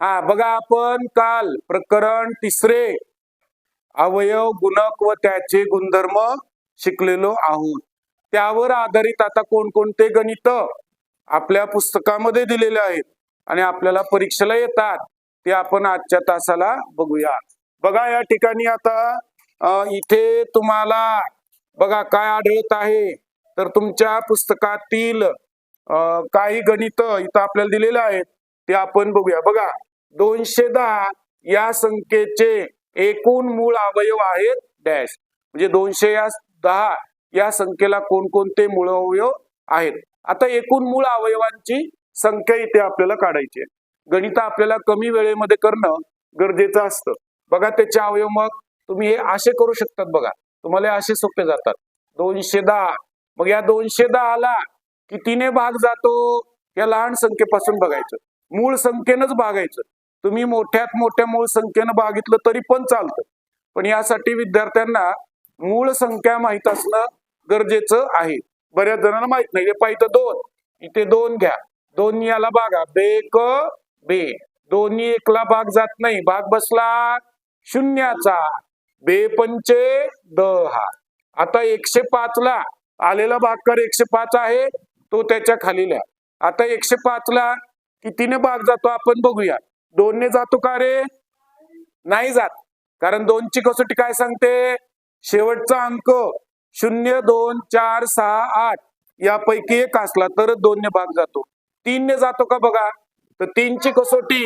हा बघा आपण काल प्रकरण तिसरे अवयव गुणक व त्याचे गुणधर्म शिकलेलो आहोत. त्यावर आधारित आता कोणकोणते गणित आपल्या पुस्तकामध्ये दिलेले आहेत आणि आपल्याला परीक्षेला येतात ते आपण आजच्या तासाला बघूया. बघा या ठिकाणी आता इथे तुम्हाला बघा काय आढळत आहे. तर तुमच्या पुस्तकातील काही गणित इथं आपल्याला दिलेले आहेत ते आपण बघूया. बघा दोनशे दहा या संख्येचे एकूण मूळ अवयव आहेत डॅश. म्हणजे दोनशे या दहा या संख्येला कोणकोणते मूळ अवयव आहेत? आता एकूण मूळ अवयवांची संख्या इथे आपल्याला काढायची आहे. गणित आपल्याला कमी वेळेमध्ये करणं गरजेचं असतं. बघा त्याचे अवयव मग तुम्ही हे असे करू शकतात बघा. तुम्हाला असे सोपे जातात. दोनशे दहा. मग या दोनशे दहाला कितीने भाग जातो? या लहान संख्येपासून बघायचं. मूळ संख्येनंच भागायचं. तुम्ही मोठ्यात मोठ्या मूळ संख्येनं बघितलं तरी पण चालतं. पण यासाठी विद्यार्थ्यांना मूळ संख्या माहीत असणं गरजेचं आहे. बऱ्याच जणांना माहीत नाही. हे पाहिजे दोन. इथे दोन घ्या. दोन याला बे क बे. दोन्ही एकला भाग जात नाही. भाग बसला शून्याचा. बे पंचे दहा. आता एकशे पाच ला आलेला भागकर एकशे पाच आहे तो त्याच्याखाली आता एकशे पाच ला कितीने भाग जातो आपण बघूया. दोनने जातो का रे? नाही जात. कारण दोनची कसोटी काय सांगते? शेवटचा अंक शून्य दोन चार सहा आठ यापैकी एक असला तर दोनने भाग जातो. तीनने जातो का बघा? तर तीनची कसोटी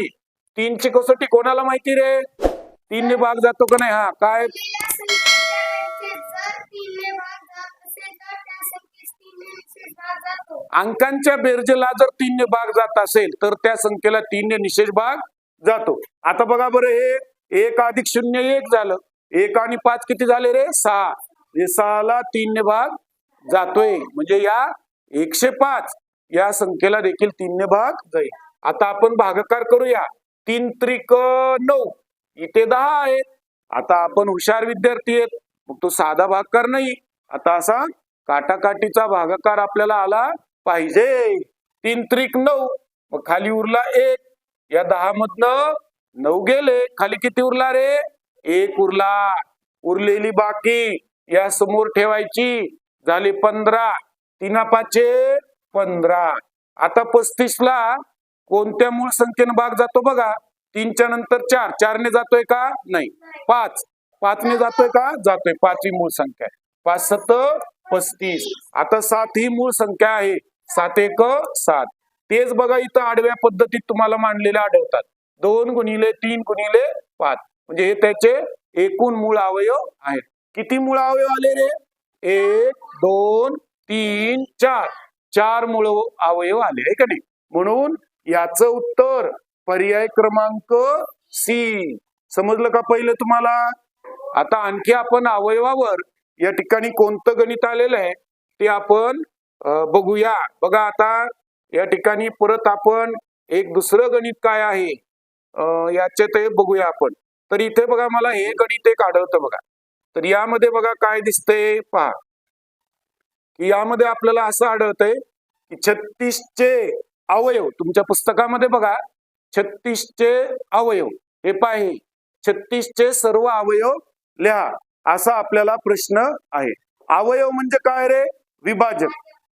तीनची कसोटी कोणाला माहिती रे? तीनने भाग जातो का नाही? हा काय? अंकांच्या बेरजेला जर तीनने भाग जात असेल तर त्या संख्येला तीनने निशेष भाग जातो. आता बघा बरं हे एक अधिक शून्य एक झालं. एक आणि पाच किती झाले रे? सहा. हे सहाला तीनने भाग जातोय. म्हणजे या एकशे पाच या संख्येला देखील तीनने भाग जाईल. आता आपण भागाकार करूया. तीन त्रिक नऊ. इथे दहा आहेत. आता आपण हुशार विद्यार्थी आहेत. मग तो साधा भागकार नाही. आता असा काटाकाटीचा भागाकार आपल्याला आला पाहिजे. तीन त्रिक नऊ. मग खाली उरला एक. या दहा मधनं नऊ गेले. खाली किती उरला रे? एक उरला. उरलेली बाकी या समोर ठेवायची. झाली पंधरा. तीना पाचे पंधरा. आता पस्तीस ला कोणत्या मूळ संख्येनं भाग जातो बघा? तीनच्या नंतर चार. चारने जातोय का? नाही. पाच. पाचने जातोय का? जातोय. पाच ही मूळ संख्या आहे. पाच सत पस्तीस. आता सात ही मूळ संख्या आहे. सात एक सात. तेच बघा इथं आडव्या पद्धतीत तुम्हाला मांडलेले आढळतात. दोन गुणिले तीन गुणिले पाच. म्हणजे हे त्याचे एकूण मूळ अवयव आहेत. किती मूळ अवयव आले रे? एक दोन तीन चार. चार मूळ अवयव आले आहे का नाही? म्हणून याचं उत्तर पर्याय क्रमांक सी. समजलं का पहिलं तुम्हाला? आता आणखी आपण अवयवावर या ठिकाणी कोणतं गणित आलेलं आहे ते आपण बघूया. बघा आता या ठिकाणी परत आपण एक दुसरं गणित काय आहे? याचे ते बघूया आपण. तर इथे बघा मला हे गणित एक आढळतं बघा. तर यामध्ये बघा काय दिसतंय? पहा. की यामध्ये आपल्याला असं आढळतंय की छत्तीसचे अवयव तुमच्या पुस्तकामध्ये बघा छत्तीसचे अवयव. हे पाहे छत्तीसचे सर्व अवयव लिहा. असा आपल्याला प्रश्न आहे. अवयव म्हणजे काय रे? विभाजक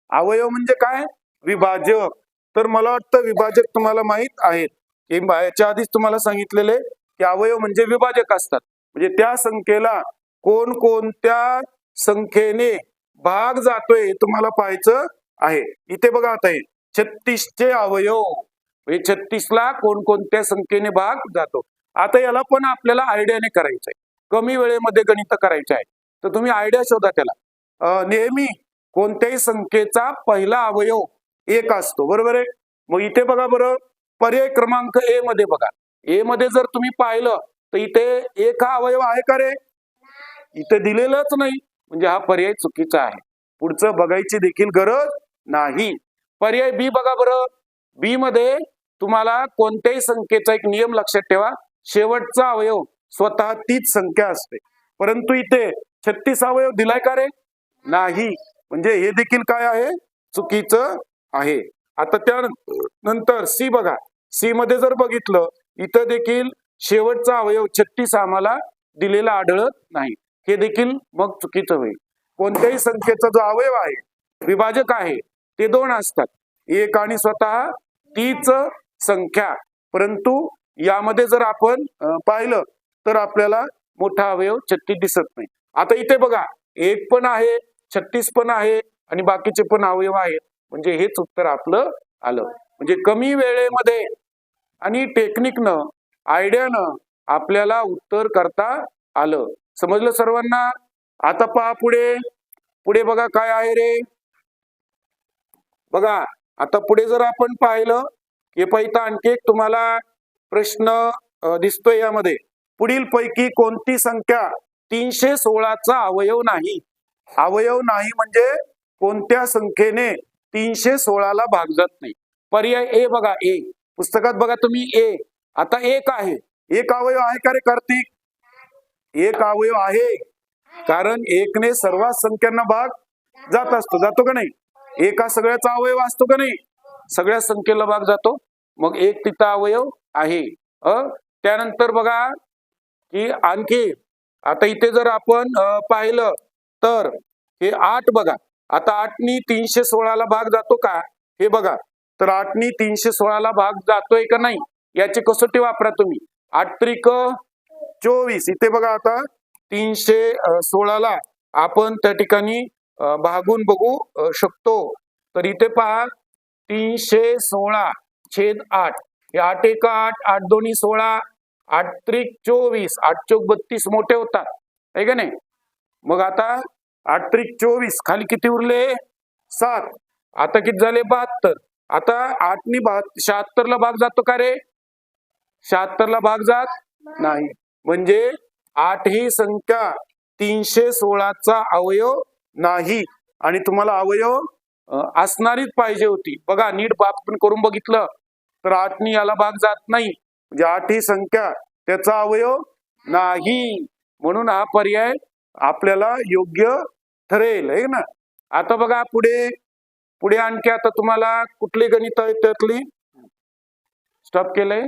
अवयव म्हणजे काय? विभाजक. तर मला वाटतं विभाजक तुम्हाला माहीत आहेत. की याच्या आधीच तुम्हाला सांगितलेले की अवयव म्हणजे विभाजक असतात. म्हणजे त्या संख्येला कोणकोणत्या संख्येने भाग जातोय हे तुम्हाला पाहायचं आहे. इथे बघा आता हे छत्तीसचे अवयव. म्हणजे छत्तीसला कोणकोणत्या संख्येने भाग जातो. आता याला पण आपल्याला आयडियाने करायचं आहे कमी वेळेमध्ये गणित करायचे आहे. तर तुम्ही आयडिया शोधा त्याला. नेहमी कोणत्याही संख्येचा पहिला अवयव एक असतो बरोबर आहे? मग इथे बघा बरं पर्याय क्रमांक ए मध्ये बघा. ए मध्ये जर तुम्ही पाहिलं तर इथे एक हा अवयव आहे का रे? इथे दिलेलंच नाही. म्हणजे हा पर्याय चुकीचा आहे. पुढचं बघायची देखील गरज नाही. पर्याय बी बघा बरं. बी मध्ये तुम्हाला कोणत्याही संख्येचा एक नियम लक्षात ठेवा. शेवटचा अवयव स्वतः तीच संख्या असते. परंतु इथे छत्तीस अवयव दिलाय का रे? नाही. म्हणजे हे देखील काय आहे? चुकीचं आहे. आता त्यानंतर सी बघा. सी मध्ये जर बघितलं इथं देखील शेवटचा अवयव छत्तीस आम्हाला दिलेला आढळत नाही. हे देखील मग चुकीचं होईल. कोणत्याही संख्येचा जो अवयव आहे विभाजक आहे ते दोन असतात. एक आणि स्वतः तीच संख्या. परंतु यामध्ये जर आपण पाहिलं तर आपल्याला मोठा अवयव छत्तीस दिसत नाही. आता इथे बघा एक पण आहे छत्तीस पण आहे आणि बाकीचे पण अवयव आहेत. म्हणजे हेच उत्तर आपलं आलं. म्हणजे कमी वेळेमध्ये आणि टेक्निकनं आयडियानं आपल्याला उत्तर करता आलं. समजलं सर्वांना? आता पहा पुढे. पुढे बघा काय आहे रे. बघा आता पुढे जर आपण पाहिलं हे पहिता आणखी एक तुम्हाला प्रश्न दिसतोय यामध्ये. पुढील पैकी कोणती संख्या तीनशे सोळाचा अवयव नाही? अवयव नाही म्हणजे कोणत्या संख्येने तीनशे सोळाला भाग जात नाही. पर्याय ए बघा ए. पुस्तकात बघा तुम्ही ए. आता एक आहे. एक अवयव आहे का रे कार्तिक? एक अवयव आहे. कारण एकने सर्वात संख्यांना भाग जात असतो. जातो का नाही? एका सगळ्याचा अवयव असतो का नाही? सगळ्या संख्येला भाग जातो. मग एक तिथं अवयव आहे. अ? त्यानंतर बघा की आणखी आता इथे जर आपण पाहिलं तर हे आठ बघा. आता आठनी तीनशे सोळाला भाग जातो का? हे बघा. तर आठनी तीनशे सोळाला भाग जातोय का नाही? याची कसोटी वापरा तुम्ही. आठ त्रिक चोवीस. इथे बघा आता तीनशे सोळाला आपण त्या ठिकाणी भागून बघू शकतो. तर इथे पहा तीनशे सोळा छेद आठ. हे आठ एक आठ आठ दोन्ही सोळा आठ त्रिक चोवीस. आठ चौक बत्तीस मोठे होतात. आहे का नाही? मग आता आठ त्रिक चोवीस. खाली किती उरले? सात. आता किती झाले? बहात्तर. आता आठनी शहात्तर शहात्तरला भाग जातो का रे? शहात्तरला भाग जात नाही. म्हणजे आठ ही संख्या तीनशे सोळाचा अवयव नाही. आणि तुम्हाला अवयव असणारीच पाहिजे होती. बघा नीट आपण करून बघितलं तर आठनी याला भाग जात नाही. म्हणजे आठ ही संख्या त्याचा अवयव नाही. म्हणून हा पर्याय आपल्याला योग्य ठरेल आहे ना? आता बघा पुढे पुढे आणखी आता तुम्हाला कुठली गणित आहेत त्यातली? स्टॉप केलंय?